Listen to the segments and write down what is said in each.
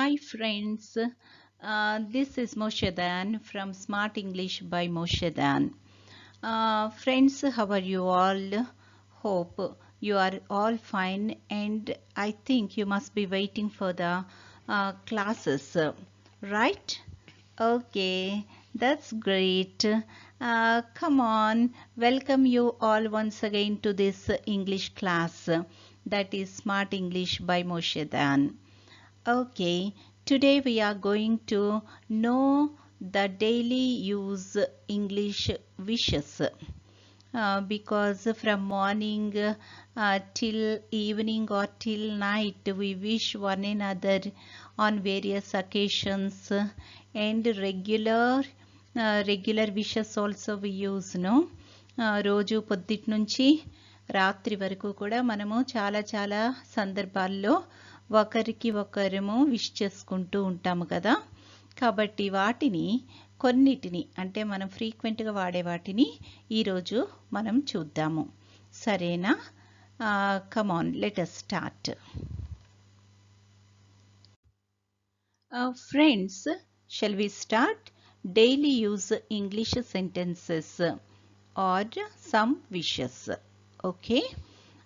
Hi friends, uh, this is Moshe Dan from Smart English by Moshe Dan. Uh, friends, how are you all? Hope you are all fine and I think you must be waiting for the uh, classes, right? Okay, that's great. Uh, come on, welcome you all once again to this English class that is Smart English by Moshe Dan. Okay, today we are going to know the daily use English wishes. Uh, because from morning uh, till evening or till night we wish one another on various occasions and regular uh, regular wishes also we use no Uh, రోజు పొద్దుటి నుంచి రాత్రి వరకు కూడా మనము చాలా చాలా సందర్భాల్లో ఒకరికి ఒకరము విష్ చేసుకుంటూ ఉంటాము కదా. కాబట్టి వాటిని కొన్నిటిని అంటే మనం ఫ్రీక్వెంట్గా వాడే వాటిని ఈరోజు మనం చూద్దాము. సరేనా? Come on let us start friends shall we start daily use English sentences or some wishes okay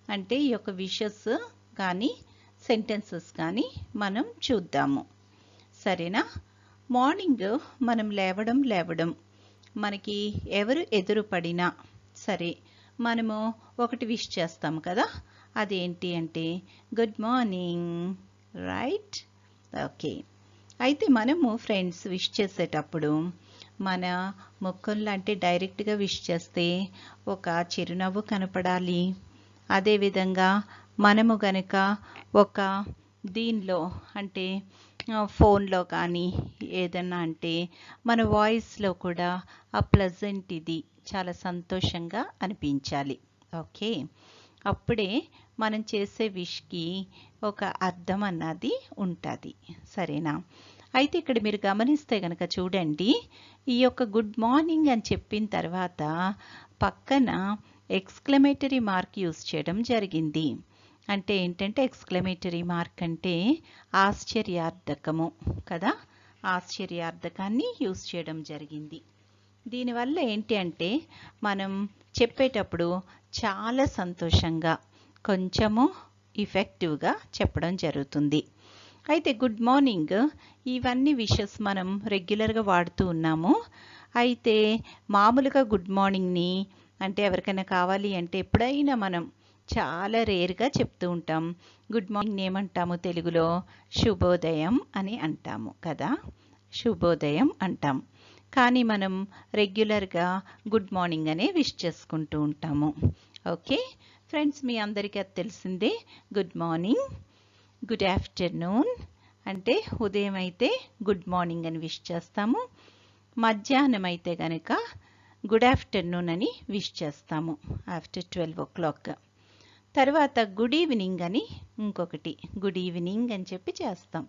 అంటే ఈ యొక్క విషెస్ కానీ సెంటెన్సెస్ కానీ మనం చూద్దాము. సరేనా? మార్నింగ్ మనం లేవడం లేవడం. మనకి ఎవరు ఎదురు పడినా సరే మనము ఒకటి విష్ చేస్తాం కదా? అదేంటి అంటే గుడ్ మార్నింగ్ రైట్? ఓకే. అయితే మనము ఫ్రెండ్స్ విష్ చేసేటప్పుడు మన ముఖంలో అంటే డైరెక్ట్గా విష్ చేస్తే ఒక చిరునవ్వు కనపడాలి. అదేవిధంగా మనము గనక ఒక దీనిలో అంటే ఫోన్లో కానీ ఏదన్నా అంటే మన వాయిస్లో కూడా ఆ ప్లజెంట్ ఇది చాలా సంతోషంగా అనిపించాలి. ఓకే? అప్పుడే మనం చేసే విష్కి ఒక అర్థం అన్నది ఉంటుంది. సరేనా? అయితే ఇక్కడ మీరు గమనిస్తే కనుక చూడండి ఈ యొక్క గుడ్ మార్నింగ్ అని చెప్పిన తర్వాత పక్కన ఎక్స్క్లమేటరీ మార్క్ యూస్ చేయడం జరిగింది. అంటే ఏంటంటే ఎక్స్క్లమేటరీ మార్క్ అంటే ఆశ్చర్యార్థకము కదా? ఆశ్చర్యార్థకాన్ని యూస్ చేయడం జరిగింది. దీనివల్ల ఏంటి అంటే మనం చెప్పేటప్పుడు చాలా సంతోషంగా కొంచెము ఇఫెక్టివ్గా చెప్పడం జరుగుతుంది. అయితే గుడ్ మార్నింగ్ ఇవన్నీ విషెస్ మనం రెగ్యులర్గా వాడుతూ ఉన్నాము. అయితే మామూలుగా గుడ్ మార్నింగ్ని అంటే ఎవరికైనా కావాలి అంటే ఎప్పుడైనా మనం చాలా రేర్గా చెప్తూ ఉంటాం. గుడ్ మార్నింగ్ ఏమంటాము తెలుగులో? శుభోదయం అని అంటాము కదా? శుభోదయం అంటాం. కానీ మనం రెగ్యులర్గా గుడ్ మార్నింగ్ అనే విష్ చేసుకుంటూ ఉంటాము. ఓకే? ఫ్రెండ్స్ మీ అందరికీ అది తెలిసిందే. గుడ్ మార్నింగ్ గుడ్ ఆఫ్టర్నూన్ అంటే ఉదయం అయితే గుడ్ మార్నింగ్ అని విష్ చేస్తాము. మధ్యాహ్నం అయితే కనుక గుడ్ ఆఫ్టర్నూన్ అని విష్ చేస్తాము. After twelve o'clock. తర్వాత గుడ్ ఈవినింగ్ అని ఇంకొకటి. గుడ్ ఈవినింగ్ అని చెప్పి చేస్తాం.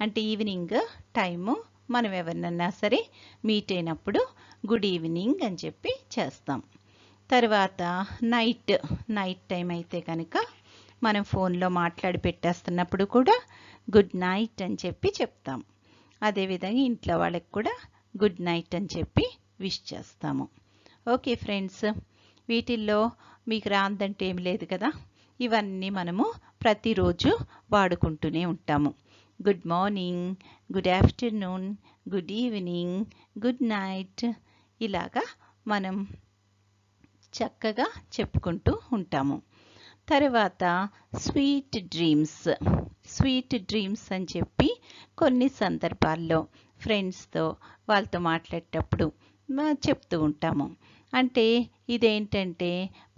అంటే ఈవినింగ్ టైము మనం ఎవరినన్నా సరే మీట్ అయినప్పుడు గుడ్ ఈవినింగ్ అని చెప్పి చేస్తాం. తర్వాత నైట్ నైట్ టైం అయితే కనుక మనం ఫోన్లో మాట్లాడి పెట్టేస్తున్నప్పుడు కూడా గుడ్ నైట్ అని చెప్పి చెప్తాం. అదేవిధంగా ఇంట్లో వాళ్ళకి కూడా గుడ్ నైట్ అని చెప్పి విష్ చేస్తాము. ఓకే ఫ్రెండ్స్ వీటిల్లో మీకు రాందంటే ఏమి లేదు కదా? ఇవన్నీ మనము ప్రతిరోజు వాడుకుంటూనే ఉంటాము. Good morning good afternoon good evening good night ఇలాగా మనం చక్కగా చెప్పుకుంటూ ఉంటాము. తర్వాత స్వీట్ డ్రీమ్స్ స్వీట్ డ్రీమ్స్ అని చెప్పి కొన్ని సందర్భాల్లో ఫ్రెండ్స్తో వాళ్ళతో మాట్లాడేటప్పుడు చెప్తూ ఉంటాము. అంటే ఇదేంటంటే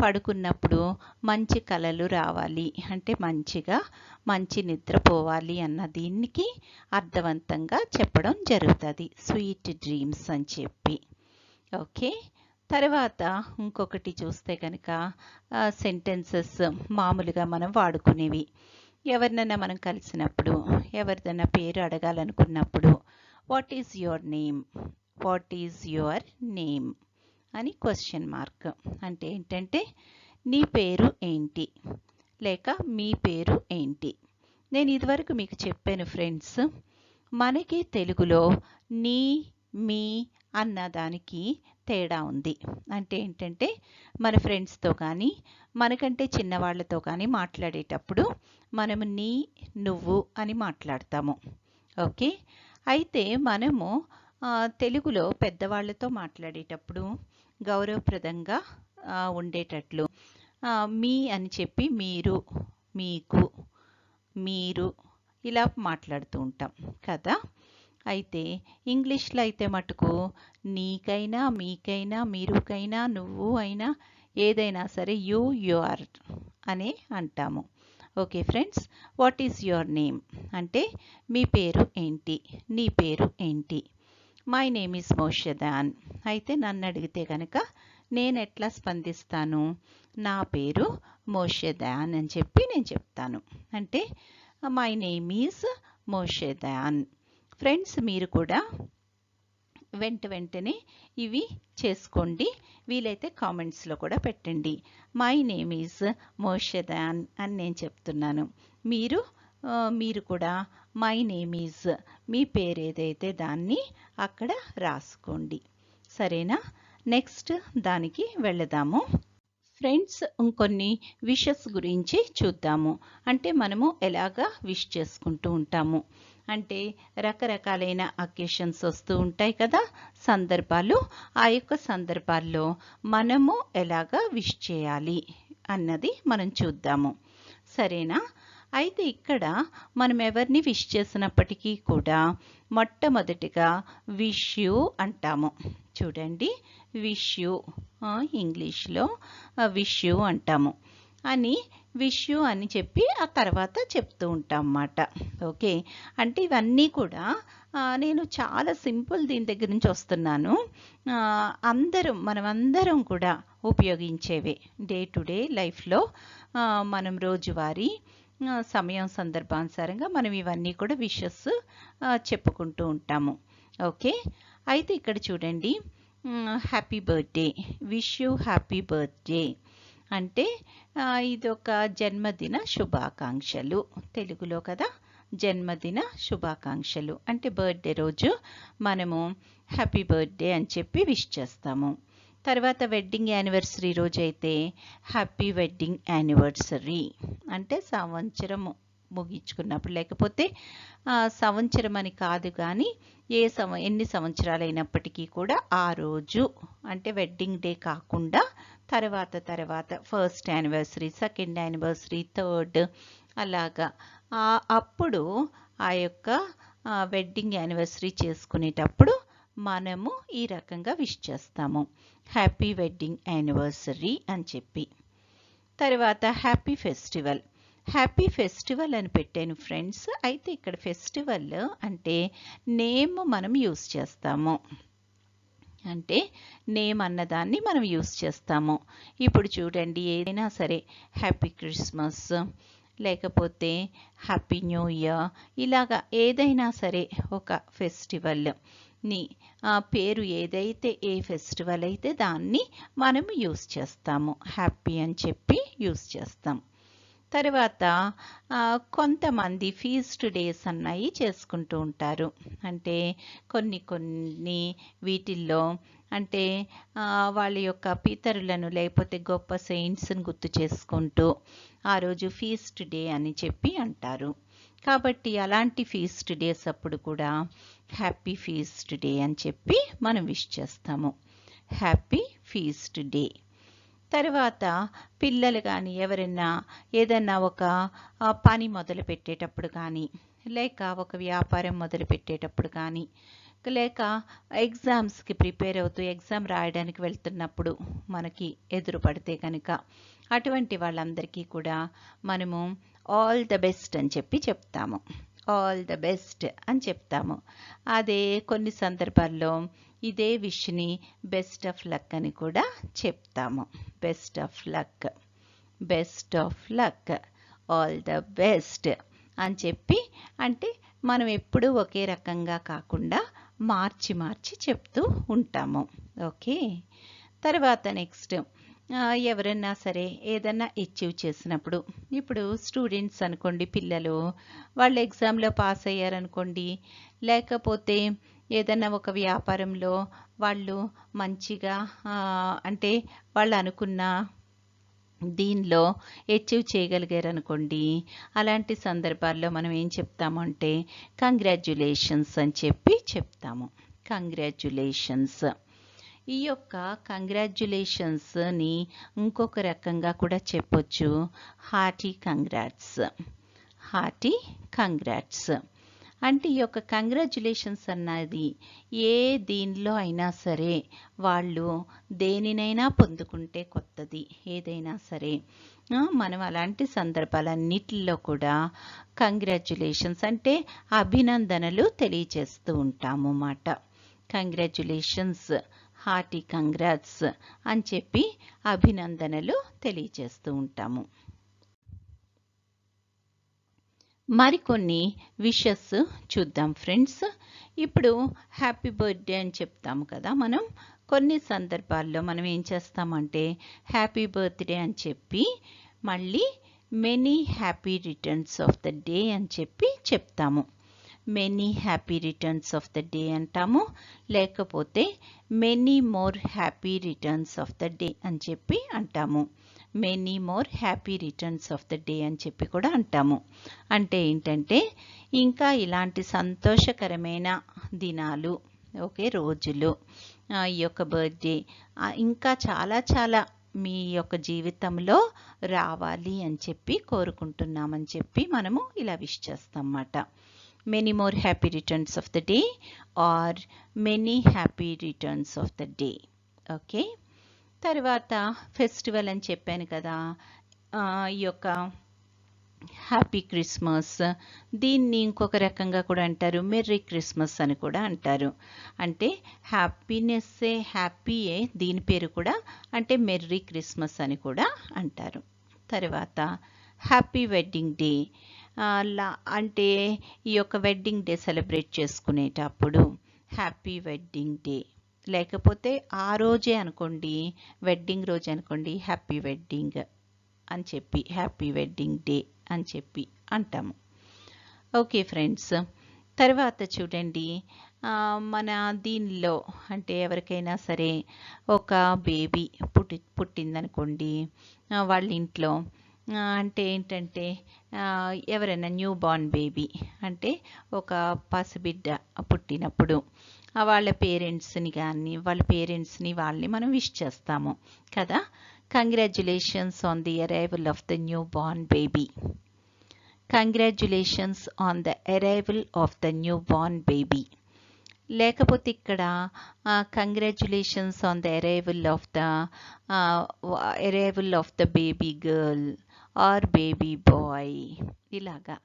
పడుకున్నప్పుడు మంచి కళలు రావాలి. అంటే మంచిగా మంచి నిద్రపోవాలి అన్న దీనికి అర్థవంతంగా చెప్పడం జరుగుతుంది. స్వీట్ డ్రీమ్స్ అని చెప్పి. ఓకే? తర్వాత ఇంకొకటి చూస్తే కనుక సెంటెన్సెస్ మామూలుగా మనం వాడుకునేవి. ఎవరినైనా మనం కలిసినప్పుడు ఎవరిదైనా పేరు అడగాలనుకున్నప్పుడు what is your name what is your name అని క్వశ్చన్ మార్క్ అంటే ఏంటంటే నీ పేరు ఏంటి? లేక మీ పేరు ఏంటి? నేను ఇదివరకు మీకు చెప్పాను ఫ్రెండ్స్ మనకి తెలుగులో నీ మీ అన్న దానికి తేడా ఉంది. అంటే ఏంటంటే మన ఫ్రెండ్స్తో కానీ మనకంటే చిన్నవాళ్ళతో కానీ మాట్లాడేటప్పుడు మనము నీ నువ్వు అని మాట్లాడతాము. ఓకే? అయితే మనము తెలుగులో పెద్దవాళ్ళతో మాట్లాడేటప్పుడు గౌరవప్రదంగా ఉండేటట్లు. మీ అని చెప్పి మీరు మీకు మీరు ఇలా మాట్లాడుతూ ఉంటాం కదా? అయితే ఇంగ్లీష్లో అయితే మటుకు నీకైనా మీకైనా మీరుకైనా నువ్వు అయినా ఏదైనా సరే యూ యు ఆర్ అనే అంటాము. Okay friends what is your name? అంటే మీ పేరు ఏంటి? నీ పేరు ఏంటి? మై నేమ్ ఈస్ మోషదాన్ అయితే నన్ను అడిగితే కనుక నేను ఎట్లా స్పందిస్తాను? నా పేరు మోషదాన్ అని చెప్పి నేను చెప్తాను. అంటే మై నేమ్ ఈజ్ మోషదాన్ ఫ్రెండ్స్ మీరు కూడా వెంట వెంటనే ఇవి చేసుకోండి. వీలైతే కామెంట్స్లో కూడా పెట్టండి. మై నేమ్ ఈజ్ మోషదాన్ అని నేను చెప్తున్నాను. మీరు మీరు కూడా మై నేమ్ ఈజ్ మీ పేరు ఏదైతే దాన్ని అక్కడ రాసుకోండి. సరేనా? నెక్స్ట్ దానికి వెళదాము. ఫ్రెండ్స్ ఇంకొన్ని విషెస్ గురించి చూద్దాము. అంటే మనము ఎలాగా విష్ చేసుకుంటూ ఉంటాము. అంటే రకరకాలైన అకేషన్స్ వస్తూ ఉంటాయి కదా? సందర్భాలు. ఆ యొక్క సందర్భాల్లో మనము ఎలాగా విష్ చేయాలి అన్నది మనం చూద్దాము. సరేనా? అయితే ఇక్కడ మనం ఎవరిని విష్ చేసినప్పటికీ కూడా మొట్టమొదటిగా విష్ యూ అంటాము. చూడండి విష్ యూ ఇంగ్లీష్లో విష్ యూ అంటాము. అని విష్ యూ అని చెప్పి ఆ తర్వాత చెప్తూ ఉంటాం అన్నమాట ఓకే? అంటే ఇవన్నీ కూడా నేను చాలా సింపుల్ దీని దగ్గర నుంచి వస్తున్నాను. అందరం మనమందరం కూడా ఉపయోగించేవే. డే టు డే లైఫ్లో మనం రోజువారీ సమయం సందర్భానుసారంగా మనం ఇవన్నీ కూడా విషెస్ చెప్పుకుంటూ ఉంటాము. ఓకే? అయితే ఇక్కడ చూడండి. Happy birthday wish you happy birthday అంటే ఇది ఇదొక జన్మదిన శుభాకాంక్షలు. తెలుగులో కదా? జన్మదిన శుభాకాంక్షలు. అంటే బర్త్డే రోజు మనము హ్యాపీ బర్త్డే అని చెప్పి విష్ చేస్తాము. తర్వాత వెడ్డింగ్ యానివర్సరీ రోజు అయితే హ్యాపీ వెడ్డింగ్ యానివర్సరీ అంటే సంవత్సరం ముగించుకున్నప్పుడు. లేకపోతే సంవత్సరం అని కాదు కానీ ఏ సంవ ఎన్ని సంవత్సరాలు అయినప్పటికీ కూడా ఆ రోజు అంటే వెడ్డింగ్ డే కాకుండా తర్వాత తర్వాత first anniversary second anniversary third అలాగా. అప్పుడు ఆ యొక్క వెడ్డింగ్ యానివర్సరీ చేసుకునేటప్పుడు మనము ఈ రకంగా విష్ చేస్తాము. హ్యాపీ వెడ్డింగ్ యానివర్సరీ అని చెప్పి. తర్వాత హ్యాపీ ఫెస్టివల్ హ్యాపీ ఫెస్టివల్ అని పెట్టాను ఫ్రెండ్స్ అయితే ఇక్కడ ఫెస్టివల్ అంటే నేమ్ మనం యూస్ చేస్తాము. అంటే నేమ్ అన్నదాన్ని మనం యూస్ చేస్తాము. ఇప్పుడు చూడండి ఏదైనా సరే హ్యాపీ క్రిస్మస్ లేకపోతే హ్యాపీ న్యూ ఇయర్ ఇలాగా ఏదైనా సరే ఒక ఫెస్టివల్ ని పేరు ఏదైతే ఏ ఫెస్టివల్ అయితే దాన్ని మనం యూస్ చేస్తాము. హ్యాపీ అని చెప్పి యూస్ చేస్తాం. తర్వాత కొంతమంది ఫీస్ట్ డేస్ అన్నవి చేసుకుంటూ ఉంటారు. అంటే కొన్ని కొన్ని వీటిల్లో అంటే వాళ్ళ యొక్క పితరులను లేకపోతే గొప్ప సెయింట్స్ని గుర్తు చేసుకుంటూ ఆ రోజు ఫీస్ట్ డే అని చెప్పి అంటారు. కాబట్టి అలాంటి ఫీస్ట్ డేస్ అప్పుడు కూడా హ్యాపీ ఫీస్ట్ డే అని చెప్పి మనం విష్ చేస్తాము. Happy feast day. తర్వాత పిల్లలు కానీ ఎవరైనా ఏదైనా ఒక పని మొదలు పెట్టేటప్పుడు కానీ లేక ఒక వ్యాపారం మొదలు పెట్టేటప్పుడు కానీ లేక ఎగ్జామ్స్కి ప్రిపేర్ అవుతూ ఎగ్జామ్ రాయడానికి వెళ్తున్నప్పుడు మనకి ఎదురు పడితే కనుక అటువంటి వాళ్ళందరికీ కూడా మనము ఆల్ ద బెస్ట్ అని చెప్పి చెప్తాము. ఆల్ ద బెస్ట్ అని చెప్తాము. అదే కొన్ని సందర్భాల్లో ఇదే విష్ని బెస్ట్ ఆఫ్ లక్ అని కూడా చెప్తాము. Best of luck best of luck all the best అని చెప్పి అంటే మనం ఎప్పుడూ ఒకే రకంగా కాకుండా మార్చి మార్చి చెప్తూ ఉంటాము. ఓకే? తర్వాత నెక్స్ట్ ఎవరైనా సరే ఏదన్నా అచీవ్ చేసినప్పుడు ఇప్పుడు స్టూడెంట్స్ అనుకోండి పిల్లలు వాళ్ళు ఎగ్జామ్లో పాస్ అయ్యారనుకోండి లేకపోతే ఏదైనా ఒక వ్యాపారంలో వాళ్ళు మంచిగా అంటే వాళ్ళు అనుకున్న దీనిలో అచీవ్ చేయగలిగారు అనుకోండి అలాంటి సందర్భాల్లో మనం ఏం చెప్తాము అంటే కంగ్రాచ్యులేషన్స్ అని చెప్పి చెప్తాము. కంగ్రాచ్యులేషన్స్ ఈ యొక్క కంగ్రాచ్యులేషన్స్ని ఇంకొక రకంగా కూడా చెప్పొచ్చు. హార్టీ కంగ్రాట్స్ హార్టీ కంగ్రాట్స్ అంటే ఈ యొక్క కంగ్రాచ్యులేషన్స్ అన్నది ఏ దీనిలో అయినా సరే వాళ్ళు దేనినైనా పొందుకుంటే కొత్తది ఏదైనా సరే. మనం అలాంటి సందర్భాలన్నిటిలో కూడా కంగ్రాచ్యులేషన్స్ అంటే అభినందనలు తెలియజేస్తూ ఉంటాము అన్నమాట. కంగ్రాచ్యులేషన్స్ హార్టీ కంగ్రాట్స్ అని చెప్పి అభినందనలు తెలియచేస్తూ ఉంటాము. మరికొన్ని విషెస్ చూద్దాం ఫ్రెండ్స్. ఇప్పుడు హ్యాపీ బర్త్డే అని చెప్తాము కదా మనం. కొన్ని సందర్భాల్లో మనం ఏం చేస్తామంటే హ్యాపీ బర్త్డే అని చెప్పి మళ్ళీ many happy returns of the day అని చెప్పి చెప్తాము. Many happy returns of the day అంటాము. లేకపోతే many more happy returns of the day అని చెప్పి అంటాము. Many more happy returns of the day అని చెప్పి కూడా అంటాము. అంటే ఏంటంటే ఇంకా ఇలాంటి సంతోషకరమైన దినాలు ఓకే రోజులు ఈ యొక్క బర్త్డే ఇంకా చాలా చాలా మీ యొక్క జీవితంలో రావాలి అని చెప్పి కోరుకుంటున్నామని చెప్పి మనము ఇలా విష్ చేస్తాం అన్నమాట. Many more happy returns of the day or many happy returns of the day okay తర్వాత ఫెస్టివల్ అని చెప్పాను కదా ఈ యొక్క హ్యాపీ క్రిస్మస్ దీన్ని ఇంకొక రకంగా కూడా అంటారు మెర్రీ క్రిస్మస్ అని కూడా అంటారు. అంటే హ్యాపీనెస్సే హ్యాపీయే దీని పేరు కూడా అంటే మెర్రీ క్రిస్మస్ అని కూడా అంటారు. తర్వాత హ్యాపీ వెడ్డింగ్ డే అంటే ఈ యొక్క వెడ్డింగ్ డే సెలబ్రేట్ చేసుకునేటప్పుడు. హ్యాపీ వెడ్డింగ్ డే లేకపోతే ఆ రోజే అనుకోండి వెడ్డింగ్ రోజు అనుకోండి హ్యాపీ వెడ్డింగ్ అని చెప్పి హ్యాపీ వెడ్డింగ్ డే అని చెప్పి అంటాము. ఓకే ఫ్రెండ్స్ తర్వాత చూడండి మన దీనిలో అంటే ఎవరికైనా సరే ఒక బేబీ పుట్టి పుట్టిందనుకోండి వాళ్ళ ఇంట్లో అంటే ఏంటంటే ఎవరైనా న్యూ బార్న్ బేబీ అంటే ఒక పసిబిడ్డ పుట్టినప్పుడు వాళ్ళ పేరెంట్స్ని కానీ వాళ్ళ పేరెంట్స్ని వాళ్ళని మనం విష్ చేస్తాము కదా? Congratulations on the arrival of the new born baby congratulations on the arrival of the new born baby లేకపోతే ఇక్కడ congratulations on the arrival of the arrival of the baby girl or baby boy. ఇలాగా.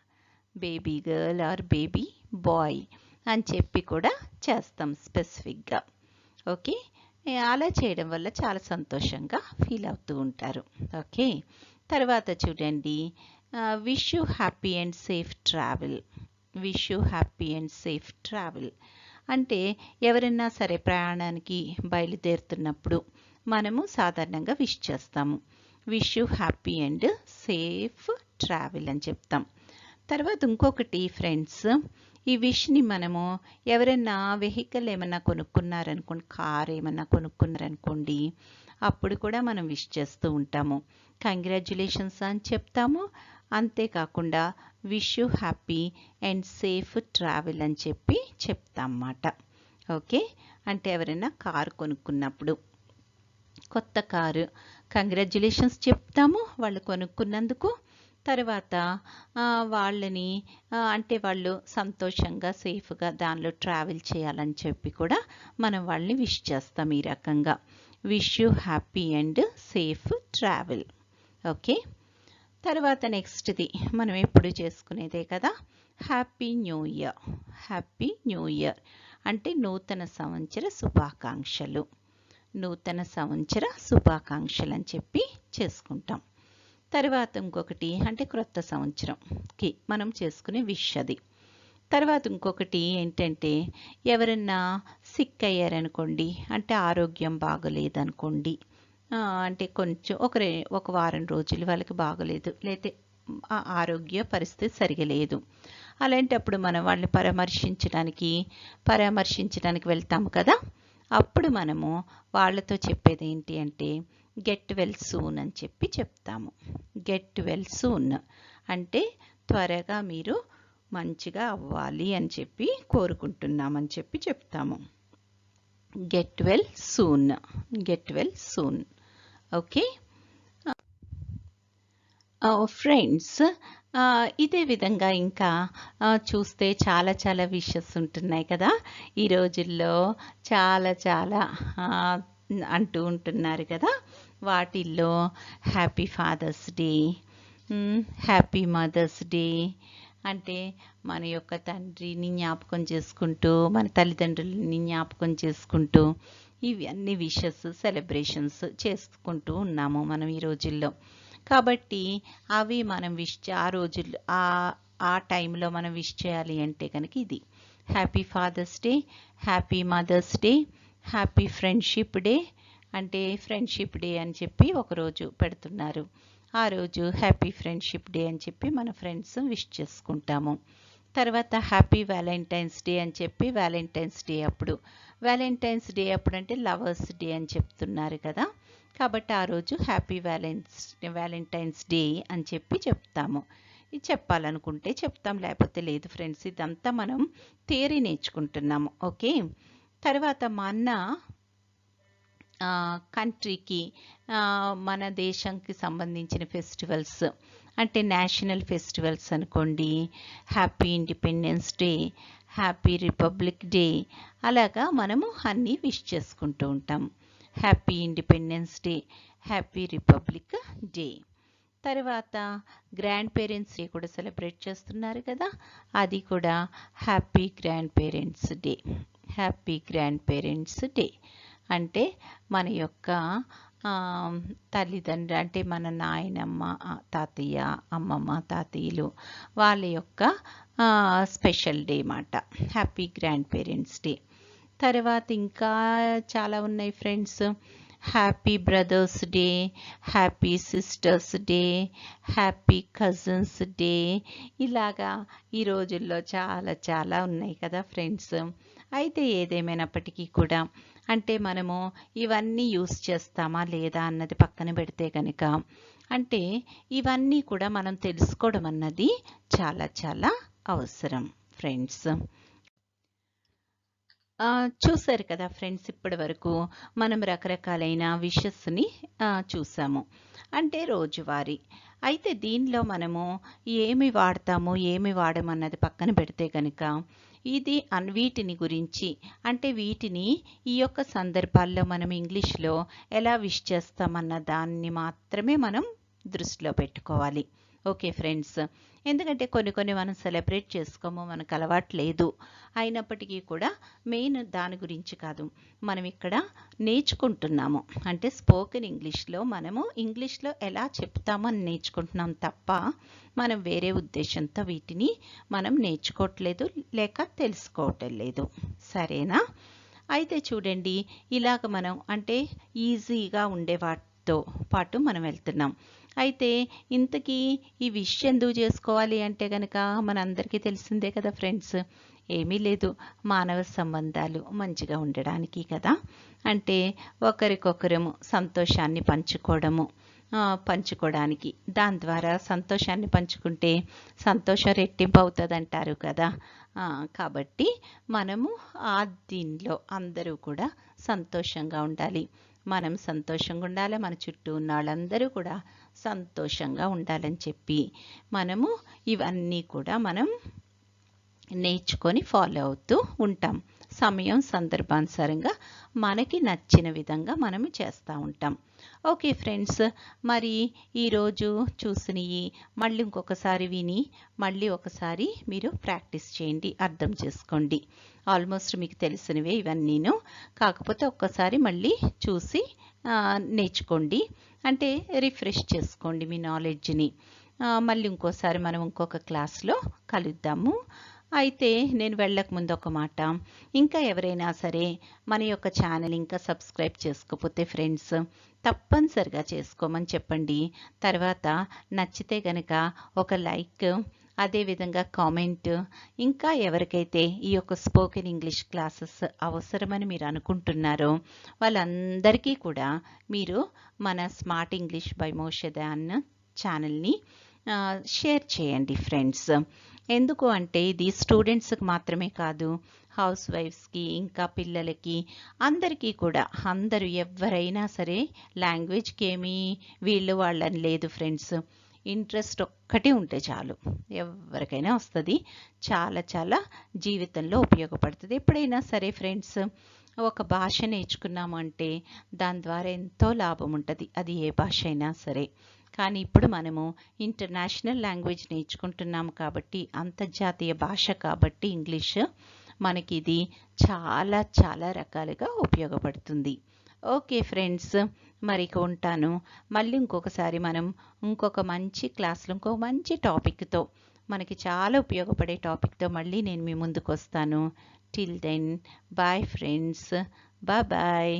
Baby girl or baby boy అని చెప్పి కూడా చేస్తాం స్పెసిఫిక్గా. Okay? అలా చేయడం వల్ల చాలా సంతోషంగా ఫీల్ అవుతూ ఉంటారు. ఓకే? తర్వాత చూడండి. Wish you happy and safe travel wish you happy and safe travel అంటే ఎవరైనా సరే ప్రయాణానికి బయలుదేరుతున్నప్పుడు మనము సాధారణంగా విష్ చేస్తాము. Wish you happy and safe travel అని చెప్తాం. తర్వాత ఇంకొకటి ఫ్రెండ్స్ ఈ విష్ని మనము ఎవరైనా వెహికల్ ఏమన్నా కొనుక్కున్నారనుకోండి కార్ ఏమన్నా కొనుక్కున్నారనుకోండి అప్పుడు కూడా మనం విష్ చేస్తూ ఉంటాము. కంగ్రాచులేషన్స్ అని చెప్తాము. అంతేకాకుండా wish you happy and safe travel అని చెప్పి చెప్తాం అన్నమాట ఓకే? అంటే ఎవరైనా కారు కొనుక్కున్నప్పుడు. కొత్త కారు కంగ్రాచ్యులేషన్స్ చెప్తాము. వాళ్ళు కొనుక్కున్నందుకు. తర్వాత వాళ్ళని అంటే వాళ్ళు సంతోషంగా సేఫ్గా దానిలో ట్రావెల్ చేయాలని చెప్పి కూడా మనం వాళ్ళని విష్ చేస్తాం ఈ రకంగా. Wish you happy and safe travel okay తర్వాత నెక్స్ట్ది మనం ఎప్పుడు చేసుకునేదే కదా? Happy new year happy new year అంటే నూతన సంవత్సర శుభాకాంక్షలు. నూతన సంవత్సర శుభాకాంక్షలు అని చెప్పి చేసుకుంటాం. తర్వాత ఇంకొకటి అంటే క్రొత్త సంవత్సరంకి మనం చేసుకునే విష్ అది. తర్వాత ఇంకొకటి ఏంటంటే ఎవరన్నా సిక్ అయ్యారనుకోండి అంటే ఆరోగ్యం బాగలేదనుకోండి అంటే కొంచెం ఒక ఒక వారం రోజులు వాళ్ళకి బాగలేదు లేతే ఆరోగ్య పరిస్థితి సరిగా లేదు. అలాంటప్పుడు మనం వాళ్ళని పరామర్శించడానికి పరామర్శించడానికి వెళ్తాము కదా. అప్పుడు మనము వాళ్ళతో చెప్పేది ఏంటి అంటే గెట్ వెల్ సూన్ అని చెప్పి చెప్తాము. గెట్ వెల్ సూన్ అంటే త్వరగా మీరు మంచిగా అవ్వాలి అని చెప్పి కోరుకుంటున్నామని చెప్పి చెప్తాము. Get well soon get well soon okay friends ఇదే విధంగా ఇంకా చూస్తే చాలా చాలా విషెస్ ఉంటున్నాయి కదా. ఈ రోజుల్లో చాలా చాలా అంటూ ఉంటున్నారు కదా. వాటిల్లో happy fathers day happy mothers day అంటే మన యొక్క తండ్రిని జ్ఞాపకం చేసుకుంటూ మన తల్లిదండ్రులని జ్ఞాపకం చేసుకుంటూ ఇవి అన్ని విషెస్ సెలబ్రేషన్స్ చేసుకుంటూ ఉన్నాము మనం ఈ రోజుల్లో. కాబట్టి అవి మనం విష్ ఆ రోజుల్లో ఆ ఆ టైంలో మనం విష్ చేయాలి అంటే కనుక ఇది. Happy fathers day happy mothers day happy friendship day అంటే ఫ్రెండ్షిప్ డే అని చెప్పి ఒకరోజు పెడుతున్నారు. ఆ రోజు హ్యాపీ ఫ్రెండ్షిప్ డే అని చెప్పి మన ఫ్రెండ్స్ విష్ చేసుకుంటాము. తర్వాత హ్యాపీ వ్యాలంటైన్స్ డే అని చెప్పి వ్యాలంటైన్స్ డే అప్పుడు. వ్యాలంటైన్స్ డే అప్పుడు అంటే లవర్స్ డే అని చెప్తున్నారు కదా. కాబట్టి ఆ రోజు హ్యాపీ వ్యాలెన్స్ వ్యాలంటైన్స్ డే అని చెప్పి చెప్తాము. ఇది చెప్పాలనుకుంటే చెప్తాం లేకపోతే లేదు ఫ్రెండ్స్ ఇదంతా మనం థియరీ నేర్చుకుంటున్నాము ఓకే? తర్వాత మా అన్న కంట్రీకి మన దేశంకి సంబంధించిన ఫెస్టివల్స్ అంటే నేషనల్ ఫెస్టివల్స్ అనుకోండి happy independence day happy republic day అలాగా మనము అన్నీ విష్ చేసుకుంటూ ఉంటాం. Happy independence day happy republic day తర్వాత గ్రాండ్ పేరెంట్స్ డే కూడా సెలబ్రేట్ చేస్తున్నారు కదా అది కూడా happy grandparents day happy grandparents day అంటే మన యొక్క తల్లిదండ్రులు అంటే మన నాయనమ్మ తాతయ్య అమ్మమ్మ తాతయ్యలు వాళ్ళ యొక్క స్పెషల్ డే మాట. హ్యాపీ గ్రాండ్ పేరెంట్స్ డే తర్వాత ఇంకా చాలా ఉన్నాయి friends happy brothers day happy sisters day happy cousins day ఇలాగా ఈ రోజుల్లో చాలా చాలా ఉన్నాయి కదా ఫ్రెండ్స్ అయితే ఏదేమైనప్పటికీ కూడా అంటే మనము ఇవన్నీ యూస్ చేస్తామా లేదా అన్నది పక్కన పెడితే కనుక అంటే ఇవన్నీ కూడా మనం తెలుసుకోవడం అన్నది చాలా చాలా అవసరం ఫ్రెండ్స్ చూశారు కదా ఫ్రెండ్స్ ఇప్పటి వరకు మనం రకరకాలైన విషస్ని చూసాము అంటే రోజువారీ. అయితే దీనిలో మనము ఏమి వాడతాము ఏమి వాడమన్నది పక్కన పెడితే కనుక ఇది అన్ వీటిని గురించి అంటే వీటిని ఈ యొక్క సందర్భాల్లో మనం ఇంగ్లీష్లో ఎలా విష్ చేస్తామన్న దాన్ని మాత్రమే మనం దృష్టిలో పెట్టుకోవాలి. Okay friends. ఎందుకంటే కొన్ని కొన్ని మనం సెలబ్రేట్ చేసుకోము మనకు అలవాటు లేదు. అయినప్పటికీ కూడా మెయిన్ దాని గురించి కాదు. మనం ఇక్కడ నేర్చుకుంటున్నాము. అంటే స్పోకెన్ ఇంగ్లీష్లో మనము ఇంగ్లీష్లో ఎలా చెప్తామో అని నేర్చుకుంటున్నాం తప్ప మనం వేరే ఉద్దేశంతో వీటిని మనం నేర్చుకోవట్లేదు లేక తెలుసుకోవటం లేదు. సరేనా? అయితే చూడండి ఇలాగ మనం అంటే ఈజీగా ఉండే వాటితో పాటు మనం వెళ్తున్నాం. అయితే ఇంతకీ ఈ విష్ ఎందుకు చేసుకోవాలి అంటే కనుక మనందరికీ తెలిసిందే కదా ఫ్రెండ్స్. ఏమీ లేదు. మానవ సంబంధాలు మంచిగా ఉండడానికి కదా. అంటే ఒకరికొకరము సంతోషాన్ని పంచుకోవడము పంచుకోవడానికి. దాని ద్వారా సంతోషాన్ని పంచుకుంటే సంతోషం రెట్టింపు అవుతుంది అంటారు కదా కాబట్టి మనము ఆ దీనిలో అందరూ కూడా సంతోషంగా ఉండాలి. మనం సంతోషంగా ఉండాలి? మన చుట్టూ ఉన్న వాళ్ళందరూ కూడా సంతోషంగా ఉండాలని చెప్పి మనము ఇవన్నీ కూడా మనం నేర్చుకొని ఫాలో అవుతూ ఉంటాం. సమయం సందర్భానుసారంగా మనకి నచ్చిన విధంగా మనము చేస్తూ ఉంటాం. ఓకే ఫ్రెండ్స్ మరి ఈరోజు చూసినవి మళ్ళీ ఇంకొకసారి విని మళ్ళీ ఒకసారి మీరు ప్రాక్టీస్ చేయండి అర్థం చేసుకోండి. ఆల్మోస్ట్ మీకు తెలిసినవే ఇవన్నీను. కాకపోతే ఒక్కసారి మళ్ళీ చూసి నేర్చుకోండి. అంటే రిఫ్రెష్ చేసుకోండి మీ నాలెడ్జ్ని. మళ్ళీ ఇంకోసారి మనం ఇంకొక క్లాస్లో కలుద్దాము. అయితే నేను వెళ్ళక ముందు ఒక మాట. ఇంకా ఎవరైనా సరే మన యొక్క ఛానల్ ఇంకా సబ్స్క్రైబ్ చేసుకోకపోతే ఫ్రెండ్స్ తప్పనిసరిగా చేసుకోమని చెప్పండి. తర్వాత నచ్చితే గనక ఒక లైక్ అదేవిధంగా కామెంట్. ఇంకా ఎవరికైతే ఈ యొక్క స్పోకెన్ ఇంగ్లీష్ క్లాసెస్ అవసరమని మీరు అనుకుంటున్నారో వాళ్ళందరికీ కూడా మీరు మన స్మార్ట్ ఇంగ్లీష్ బై మోషదాన్ ఛానల్ని షేర్ చేయండి ఫ్రెండ్స్. ఎందుకు అంటే ఇది స్టూడెంట్స్కి మాత్రమే కాదు హౌస్ వైఫ్స్కి ఇంకా పిల్లలకి అందరికీ కూడా. అందరూ ఎవరైనా సరే లాంగ్వేజ్కి ఏమీ వీళ్ళు వాళ్ళని లేదు ఫ్రెండ్స్ ఇంట్రెస్ట్ ఒక్కటి ఉంటే చాలు. ఎవరికైనా వస్తుంది. చాలా చాలా జీవితంలో ఉపయోగపడుతుంది. ఎప్పుడైనా సరే ఫ్రెండ్స్ ఒక భాష నేర్చుకున్నామంటే దాని ద్వారా ఎంతో లాభం ఉంటుంది. అది ఏ భాష అయినా సరే. కానీ ఇప్పుడు మనము ఇంటర్నేషనల్ లాంగ్వేజ్ నేర్చుకుంటున్నాం కాబట్టి అంతర్జాతీయ భాష కాబట్టి ఇంగ్లీష్ మనకి ఇది చాలా చాలా రకాలుగా ఉపయోగపడుతుంది. ఓకే ఫ్రెండ్స్ మరి ఉంటాను. మళ్ళీ ఇంకొకసారి మనం ఇంకొక మంచి క్లాస్లో ఇంకొక మంచి టాపిక్తో మనకి చాలా ఉపయోగపడే టాపిక్తో మళ్ళీ నేను మీ ముందుకు వస్తాను. Till then bye friends bye